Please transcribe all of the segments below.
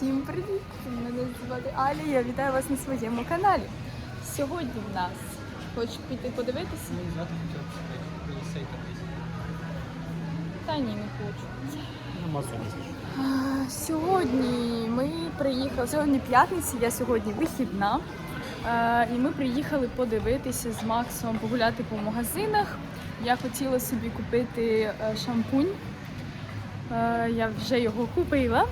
Всім привіт! Мене звати Аля, я вітаю вас на своєму каналі. Сьогодні в нас хочу піти подивитися. Та ні, не хочу. Сьогодні ми приїхали. Сьогодні п'ятниця, я сьогодні вихідна. І ми приїхали подивитися з Максом, погуляти по магазинах. Я хотіла собі купити е, шампунь. Е, Я вже його купила.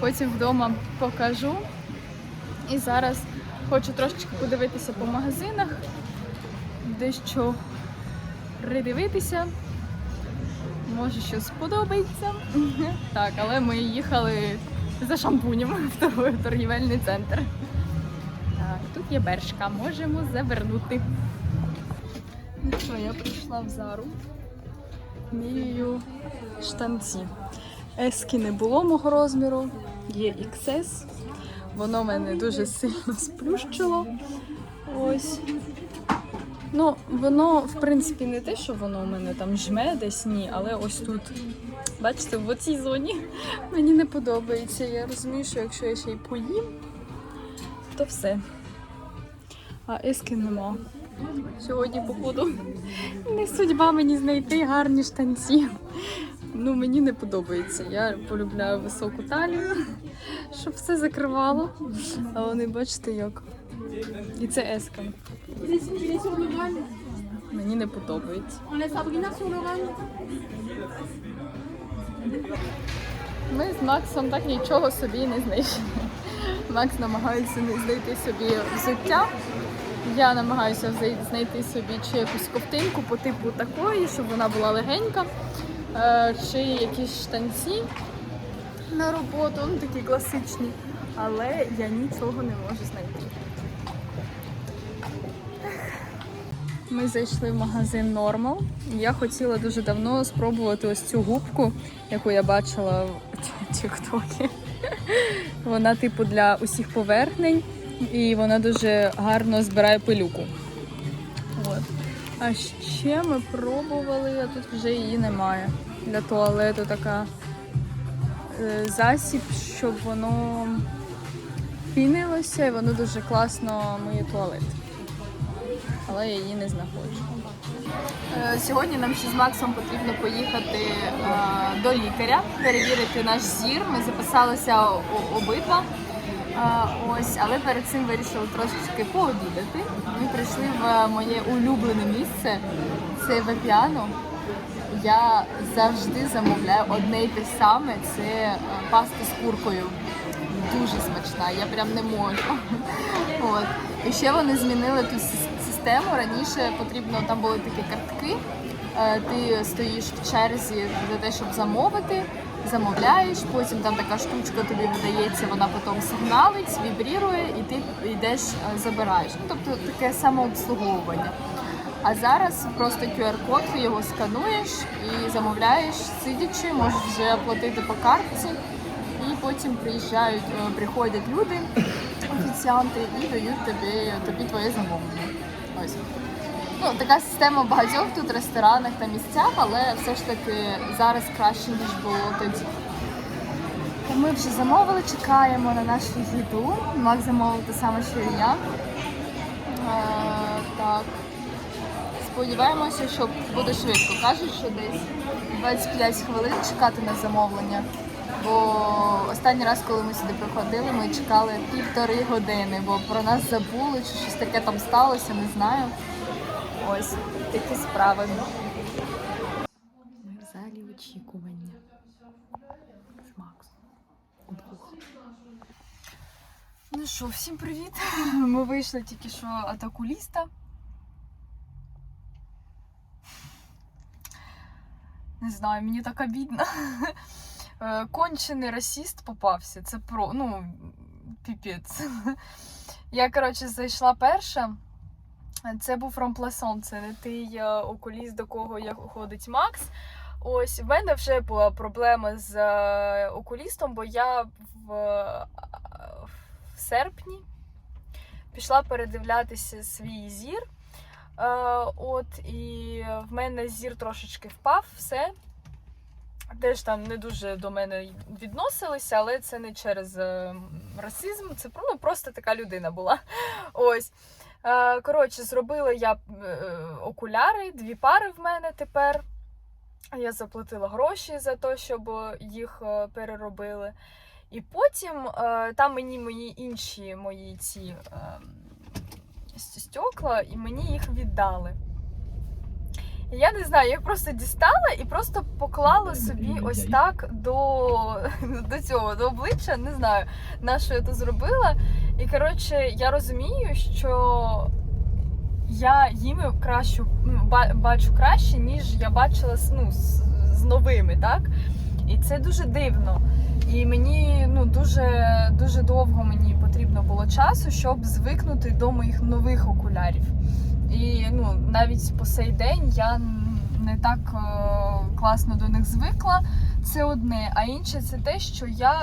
Потім вдома покажу. І зараз хочу трошечки подивитися по магазинах, дещо придивитися. Може, щось сподобається. Так, але ми їхали за шампунем в торгівельний центр. Так, тут є бершка, можемо завернути. Ну що, я прийшла в зару. Міряю штанці. Ески не було мого розміру, є XS. Воно мене дуже сильно сплющило. Ось. Ну, воно, в принципі, не те, що воно у мене там жме десь ні, але ось тут. Бачите, в цій зоні мені не подобається. Я розумію, що якщо я ще й поїм, то все. А ески нема. Сьогодні, походу, не судьба мені знайти гарні штанці. Ну, мені не подобається. Я полюбляю високу талію, щоб все закривало. А вони бачите як. І це еска. Мені не подобається. Ми з Максом так нічого собі не знайшли. Макс намагається не знайти собі взуття. Я намагаюся знайти собі чи якусь ковтинку по типу такої, щоб вона була легенька, е, чи якісь штанці на роботу, ну такі класичні. Але я нічого не можу знайти. Ми зайшли в магазин Normal. Я хотіла дуже давно спробувати ось цю губку, яку я бачила в Тіктокі. Вона, типу, для усіх поверхнень, і вона дуже гарно збирає пилюку. От. А ще ми пробували, а тут вже її немає. Для туалету така е, засіб, щоб воно пінилося і воно дуже класно миє туалет але я її не знаходжу. Е, Сьогодні нам ще з Максом потрібно поїхати е, до лікаря, перевірити наш зір. Ми записалися обидва. Ось, але перед цим вирішили трошечки пообідати. Ми прийшли в моє улюблене місце. Це Вепіано. Я завжди замовляю одне й те саме. Це е, паста з куркою. Дуже смачна, я прям не можу. От. І ще вони змінили ту систему. Раніше потрібно там були такі картки. Е, Ти стоїш в черзі за те, щоб замовити, замовляєш, потім там така штучка тобі видається, вона потім сигналить, вібрірує, і ти йдеш, е, забираєш. Ну, тобто таке самообслуговування. А зараз просто QR-код, ти його скануєш і замовляєш, сидячи, можеш вже оплатити по картці. І потім приїжджають, е, приходять люди, офіціанти, і дають тобі, тобі твоє замовлення. Ось. Ну, така система багатьох тут ресторанах та місцях, але все ж таки зараз краще, ніж було тоді. То Ми вже замовили, чекаємо на нашу їду. Мак замовив те саме, що і я. Е, так. Сподіваємося, що буде швидко. Кажуть, що десь 25 хвилин чекати на замовлення. Бо останній раз, коли ми сюди приходили, ми чекали півтори години, бо про нас забули, чи щось таке там сталося, не знаю. Ось такі справи. Ми в залі очікування. З Максом. Ну що, всім привіт. Ми вийшли тільки що от окуліста. Не знаю, мені так обідно. Е, Кончений расіст попався. Це про. Ну, піпець. Я, коротше, зайшла перша. Це був ромпласон, це не той е, окуліст, до кого я ходить Макс. Ось в мене вже була проблема з е, окулістом, бо я в, е, в серпні пішла передивлятися свій зір. От, і в мене зір трошечки впав, все. теж там не дуже до мене відносилися, але це не через расизм, це ну, просто така людина була. Ось. Е, Коротше, зробила я е, окуляри, дві пари в мене тепер. Я заплатила гроші за те, щоб їх е, переробили. І потім там мені мої інші мої ці е, стекла, і мені їх віддали. Я не знаю, я їх просто дістала і просто поклала собі ось так до, до цього, до обличчя. Не знаю, на що я то зробила. І коротше, я розумію, що я їм кращу ну, бачу краще, ніж я бачила ну, з, з новими, так? І це дуже дивно. І мені ну дуже дуже довго мені потрібно було часу, щоб звикнути до моїх нових окулярів. І ну навіть по сей день я не так е, класно до них звикла. Це одне, а інше це те, що я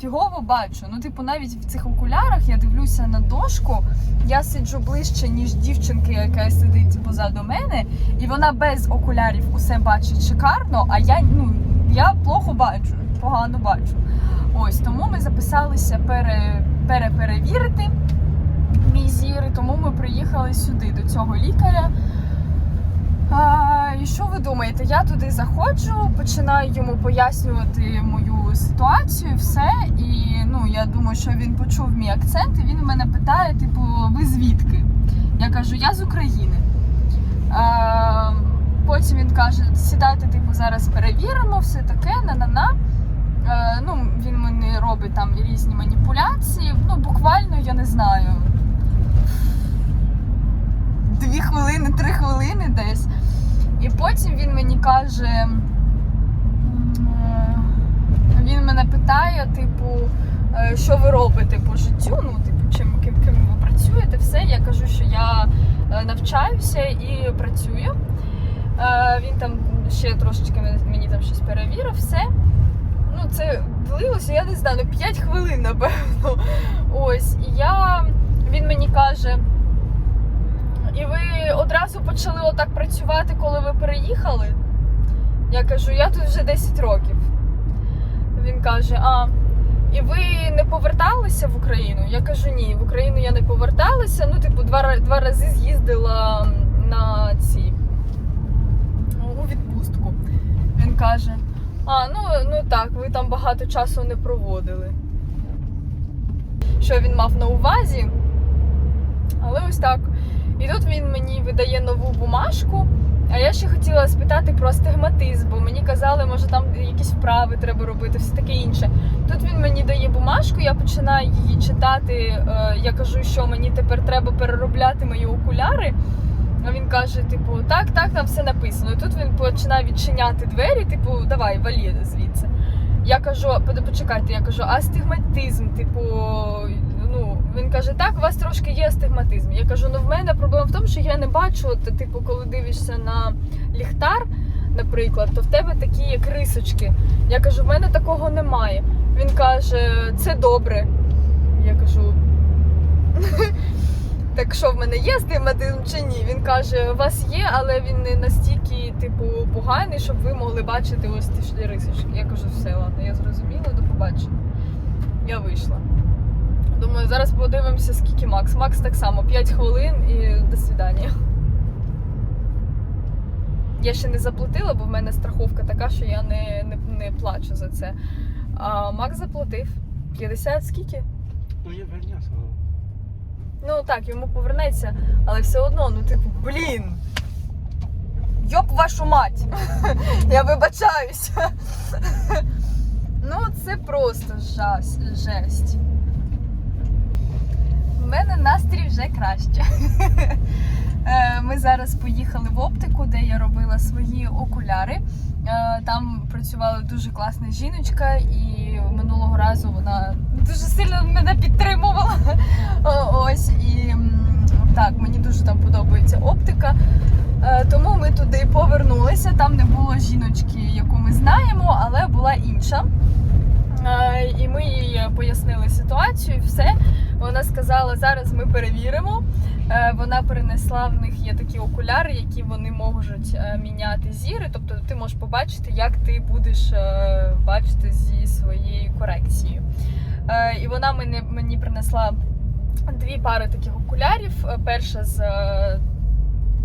фігово бачу. Ну, типу, навіть в цих окулярах я дивлюся на дошку, я сиджу ближче, ніж дівчинки, яка сидить позаду мене, і вона без окулярів усе бачить шикарно, а я ну я плохо бачу, погано бачу. Ось тому ми записалися пере, переперевірити мій зір, тому ми приїхали сюди до цього лікаря. А, і що ви думаєте? Я туди заходжу, починаю йому пояснювати мою ситуацію, все. І ну я думаю, що він почув мій акцент, і він мене питає: типу, ви звідки? Я кажу, я з України. А, потім він каже: сідайте, типу, зараз перевіримо, все таке, на-на-на. Ну, він мені робить там різні маніпуляції. Ну, буквально, я не знаю. Дві хвилини, три хвилини десь. І потім він мені каже. е, Він мене питає, типу, е, що ви робите по життю? Ну, типу, чим ким, ким ви працюєте, все. Я кажу, що я е, навчаюся і працюю. Він там ще трошечки мені там щось перевірив, все. Ну, це длилося, я не знаю, ну 5 хвилин, напевно. Ось. І я. Він мені каже. І ви одразу почали отак працювати, коли ви переїхали? Я кажу, я тут вже 10 років. Він каже: А, і ви не поверталися в Україну? Я кажу, ні, в Україну я не поверталася. Ну, типу, два, два рази з'їздила на ці у відпустку. Він каже: А, ну, ну так, ви там багато часу не проводили. Що він мав на увазі? Але ось так. І тут він мені видає нову бумажку. А я ще хотіла спитати про астигматизм, бо мені казали, може там якісь вправи треба робити, все таке інше. Тут він мені дає бумажку, я починаю її читати. е, Я кажу, що мені тепер треба переробляти мої окуляри. А він каже: типу, так, так, там все написано. І тут він починає відчиняти двері, типу, давай, валі звідси. Я кажу, почекайте, я кажу, астигматизм, типу, він каже, так, у вас трошки є астигматизм. Я кажу, ну в мене проблема в тому, що я не бачу, от, типу, коли дивишся на ліхтар, наприклад, то в тебе такі як рисочки. Я кажу, в мене такого немає. Він каже, це добре. Я кажу. Так що в мене є астигматизм чи ні? Він каже, у вас є, але він не настільки, типу, поганий, щоб ви могли бачити ось ті рисочки. Я кажу, все, ладно, я зрозуміла, до побачення. Я вийшла. Думаю, зараз подивимося, скільки Макс. Макс так само 5 хвилин і до свидання. Я ще не заплатила, бо в мене страховка така, що я не, не, не плачу за це. А Макс заплатив 50 скільки? Ну я вернявся. Ну так, йому повернеться, але все одно, ну типу, блін. Йоп вашу мать! Я вибачаюся. Ну, це просто жесть. У мене настрій вже краще. Е, Ми зараз поїхали в оптику, де я робила свої окуляри. Е, Там працювала дуже класна жіночка, і минулого разу вона дуже сильно мене підтримувала. Ось і так, мені дуже там подобається оптика. Е, Тому ми туди повернулися. Там не було жіночки, яку ми знаємо, але була інша. І ми їй пояснили ситуацію, і все. Вона сказала, зараз ми перевіримо. Е, Вона перенесла в них є такі окуляри, які вони можуть е, міняти зіри. Тобто ти можеш побачити, як ти будеш е, бачити зі своєю корекцією. І вона мені, мені принесла дві пари таких окулярів. Перша з,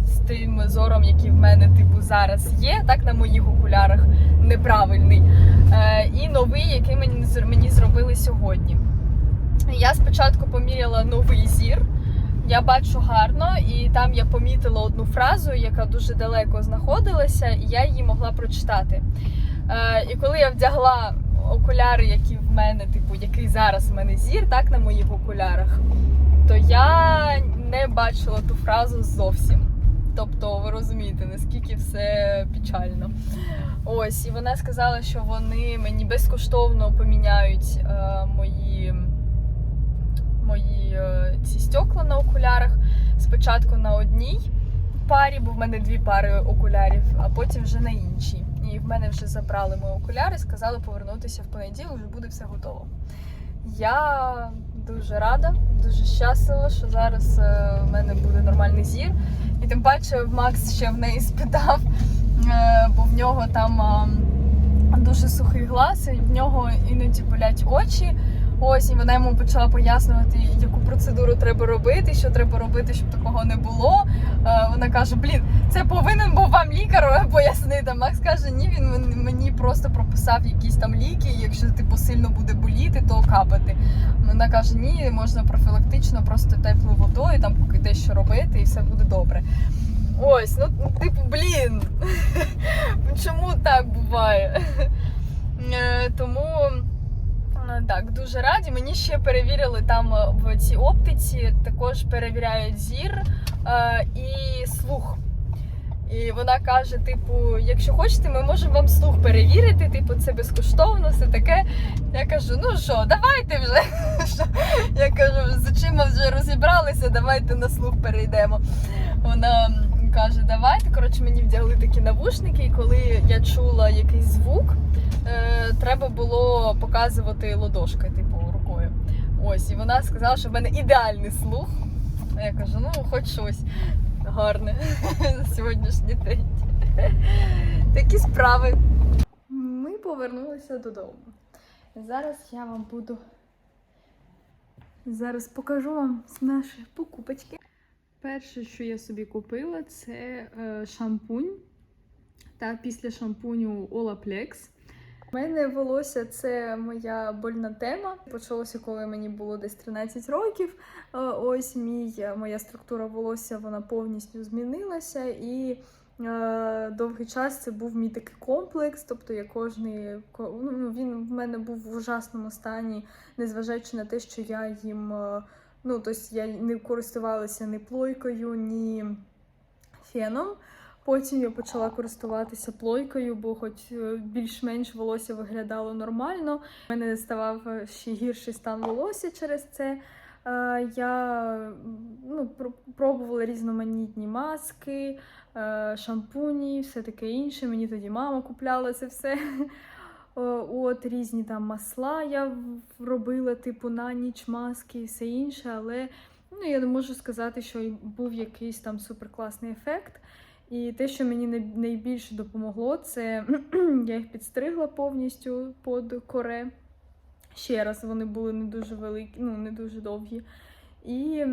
з тим зором, який в мене типу зараз є, так на моїх окулярах неправильний. І новий, який мені, мені зробили сьогодні. Я спочатку поміряла новий зір. Я бачу гарно, і там я помітила одну фразу, яка дуже далеко знаходилася, і я її могла прочитати. Е, і коли я вдягла окуляри, які в мене, типу, який зараз в мене зір, так на моїх окулярах, то я не бачила ту фразу зовсім. Тобто, ви розумієте, наскільки все печально. Ось, і вона сказала, що вони мені безкоштовно поміняють е, мої мої е, ці стекла на окулярах. Спочатку на одній парі, бо в мене дві пари окулярів, а потім вже на іншій. І в мене вже забрали мої окуляри, сказали повернутися в понеділок, вже буде все готово. Я дуже рада, дуже щаслива, що зараз е, в мене буде нормальний зір. І тим паче Макс ще в неї спитав, е, бо в нього там дуже сухий глаз, і в нього іноді болять очі. Ось і вона йому почала пояснювати, яку процедуру треба робити, що треба робити, щоб такого не було. Е, Вона каже: Блін, це повинен був вам лікар пояснити. Макс каже, ні, він мені просто прописав якісь там ліки. Якщо типу сильно буде боліти, то капати. Вона каже: ні, можна профілактично, просто теплою водою, там поки дещо робити, і все буде добре. Ось, ну типу, блін. Чому так буває? Е, Тому. Е, Так, дуже раді. Мені ще перевірили там е, в цій оптиці, також перевіряють зір е, і слух. І вона каже: типу, якщо хочете, ми можемо вам слух перевірити, типу, це безкоштовно, все таке. Я кажу, ну що, давайте вже. Я кажу, з очима вже розібралися, давайте на слух перейдемо. Вона каже, давайте. Коротше, мені вдягли такі навушники, і коли я чула якийсь звук, е, треба було показувати ладошкою, типу, рукою. Ось, і вона сказала, що в мене ідеальний слух. А я кажу, ну хоч щось гарне за сьогоднішній день. Такі справи. Ми повернулися додому. Зараз я вам буду. Зараз покажу вам наші покупочки. Перше, що я собі купила, це е, шампунь. Та після шампуню Olaplex. У мене волосся це моя больна тема. Почалося, коли мені було десь 13 років. Е, Ось мій, моя структура волосся вона повністю змінилася, і е, довгий час це був мій такий комплекс. Тобто я кожний ну, він в мене був в ужасному стані, незважаючи на те, що я їм. е, Ну, тобто я не користувалася ні плойкою, ні феном. Потім я почала користуватися плойкою, бо хоч е, більш-менш волосся виглядало нормально. У мене ставав е, ще гірший стан волосся через це. Е, Я ну, пробувала різноманітні маски, шампуні, все таке інше. Мені тоді мама купляла це все. От різні там масла я робила, типу на ніч маски і все інше, але ну, я не можу сказати, що був якийсь там суперкласний ефект. І те, що мені найбільше допомогло, це я їх підстригла повністю під коре. Ще раз вони були не дуже великі, ну не дуже довгі. І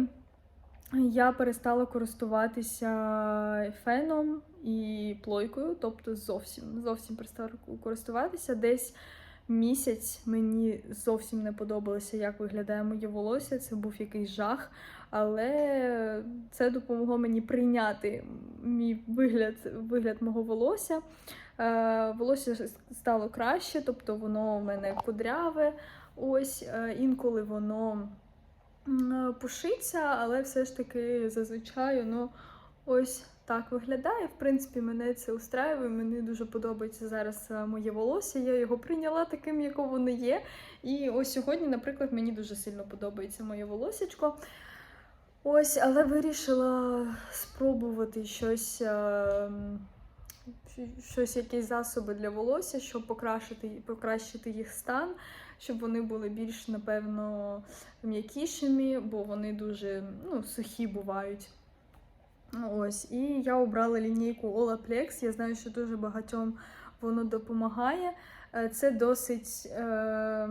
я перестала користуватися феном і плойкою, тобто зовсім зовсім перестала користуватися. Десь місяць мені зовсім не подобалося, як виглядає моє волосся. Це був якийсь жах. Але це допомогло мені прийняти мій вигляд, вигляд мого волосся. Е, волосся стало краще, тобто воно в мене кудряве. Ось е, інколи воно пушиться, але все ж таки зазвичай воно ось так виглядає. В принципі, мене це устраює. Мені дуже подобається зараз е, моє волосся. Я його прийняла таким, яким воно є. І ось сьогодні, наприклад, мені дуже сильно подобається моє волосячко. Ось, але вирішила спробувати щось, е, щось, якісь засоби для волосся, щоб покращити, покращити їх стан. щоб вони були більш, напевно, м'якішими, бо вони дуже ну, сухі бувають. Ось, і я обрала лінійку Olaplex. Я знаю, що дуже багатьом воно допомагає. Е, Це досить, е,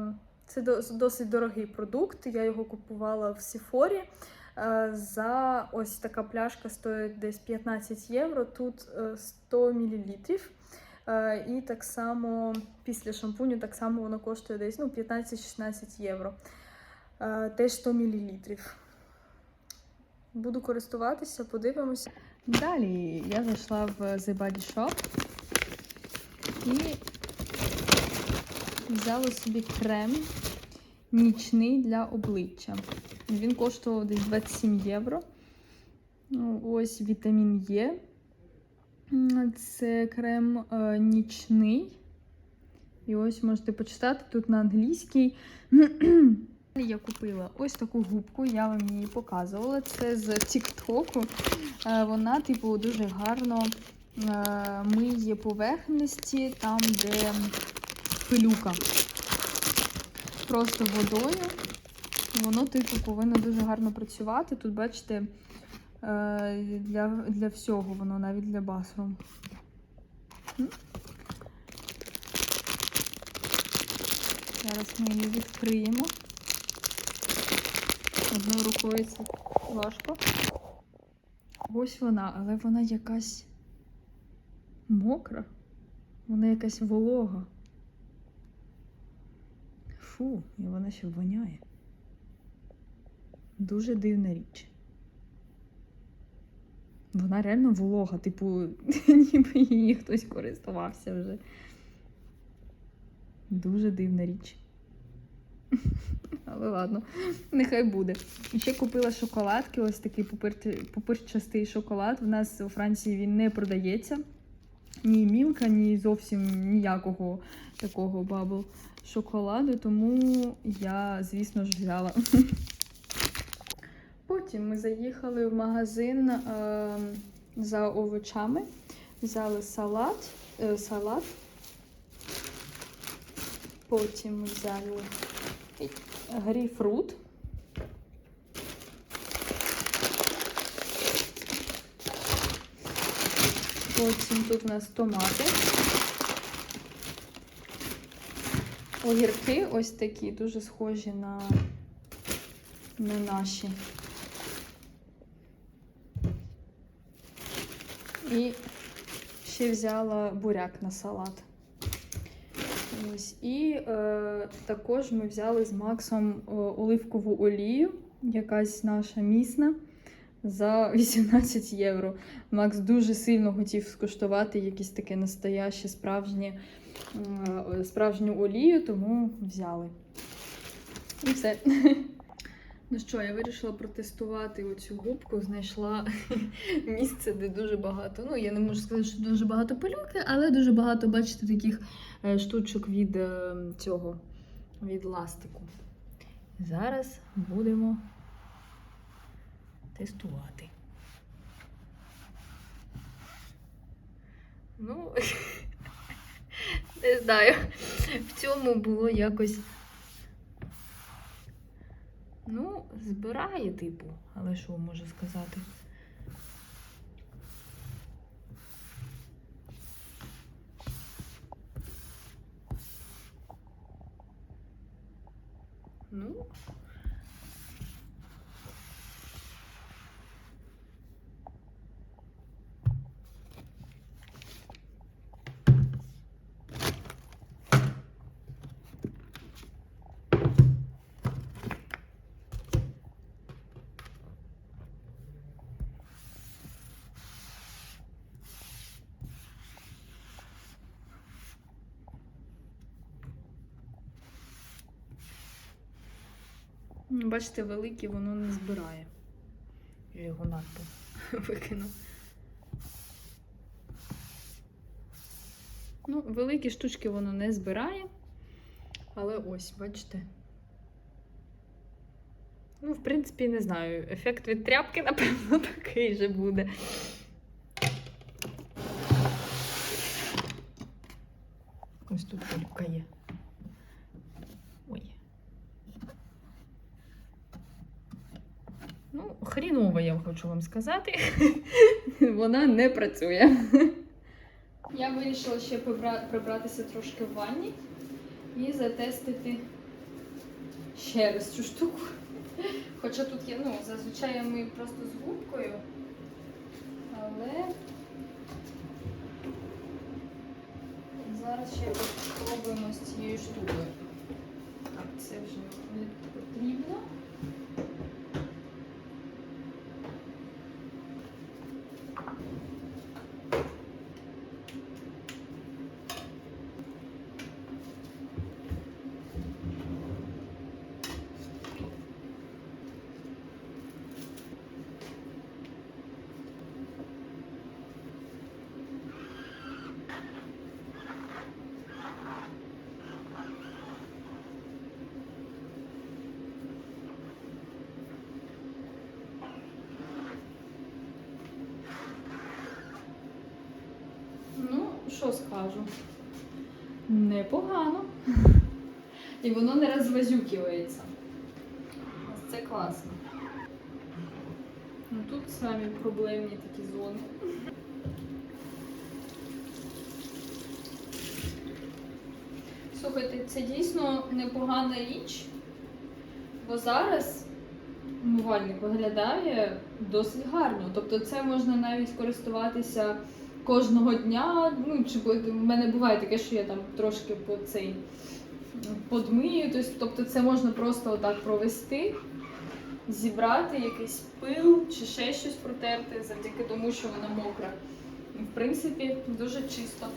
це досить дорогий продукт. Я його купувала в Сіфорі. Е, За ось така пляшка стоїть десь 15 євро, тут е, 100 мл. І так само після шампуню так само воно коштує десь ну, 15-16 євро. Теж 100 мл. Буду користуватися, подивимося. Далі я зайшла в The Body Shop і взяла собі крем нічний для обличчя. Він коштував десь 27 євро. Ну, Ось вітамін Е. Це крем е, нічний. І ось можете почитати тут на англійській. Я купила ось таку губку, я вам її показувала. Це з Тіктоку. Е, Вона, типу, дуже гарно е, миє поверхності там, де пилюка. Просто водою. Воно, типу, повинно дуже гарно працювати. Тут, бачите, е, для, для всього воно, навіть для басру. М? Зараз ми її відкриємо. Одною рукою це важко. Ось вона, але вона якась мокра. Вона якась волога. Фу, і вона ще воняє. Дуже дивна річ. Вона реально волога, типу, ніби її хтось користувався вже. Дуже дивна річ. Але ладно, нехай буде. І ще купила шоколадки, ось такий пупир- пупирчастий шоколад. У нас у Франції він не продається. Ні мілка, ні зовсім ніякого такого бабл шоколаду, тому я, звісно ж, взяла. Потім ми заїхали в магазин е, за овочами, взяли салат, е, салат. Потім взяли грейпфрут. Потім тут у нас томати. Огірки ось такі, дуже схожі на, на наші. І ще взяла буряк на салат. Ось. І е, також ми взяли з Максом е, оливкову олію, якась наша місна, за 18 євро. Макс дуже сильно хотів скуштувати якісь таке настояще справжнє, е, справжню олію, тому взяли. І все. Ну що, я вирішила протестувати оцю губку, знайшла місце, де дуже багато. Ну, я не можу сказати, що дуже багато пилюки, але дуже багато, бачите, таких е, штучок від е, цього, від ластику. Зараз будемо тестувати. Ну, не знаю, в цьому було якось. Ну, збирає, типу, але що можу сказати? Ну. Бачите, велике воно не збирає. Я його надто викину. Ну, великі штучки воно не збирає. Але ось, бачите. Ну, в принципі, не знаю. Ефект від тряпки, напевно, такий же буде. Ось тут пилюка є. Ну, хрінова, я хочу вам сказати. Вона не працює. Я вирішила ще прибратися трошки в ванні і затестити ще раз цю штуку. Хоча тут є, ну, зазвичай я мию просто з губкою. Але зараз ще спробуємо з цією штукою. Так, це вже не потрібно. Ну, що скажу? Непогано. І воно не розвазюкивається. Ось Це класно. Ну тут самі проблемні такі зони. Слухайте, це дійсно непогана річ, бо зараз умивальник виглядає досить гарно. Тобто це можна навіть користуватися кожного дня. Ну, чи в мене буває таке, що я там трошки по цей подмию. Тобто, тобто це можна просто отак провести, зібрати якийсь пил чи ще щось протерти завдяки тому, що вона мокра. В принципі, дуже чисто.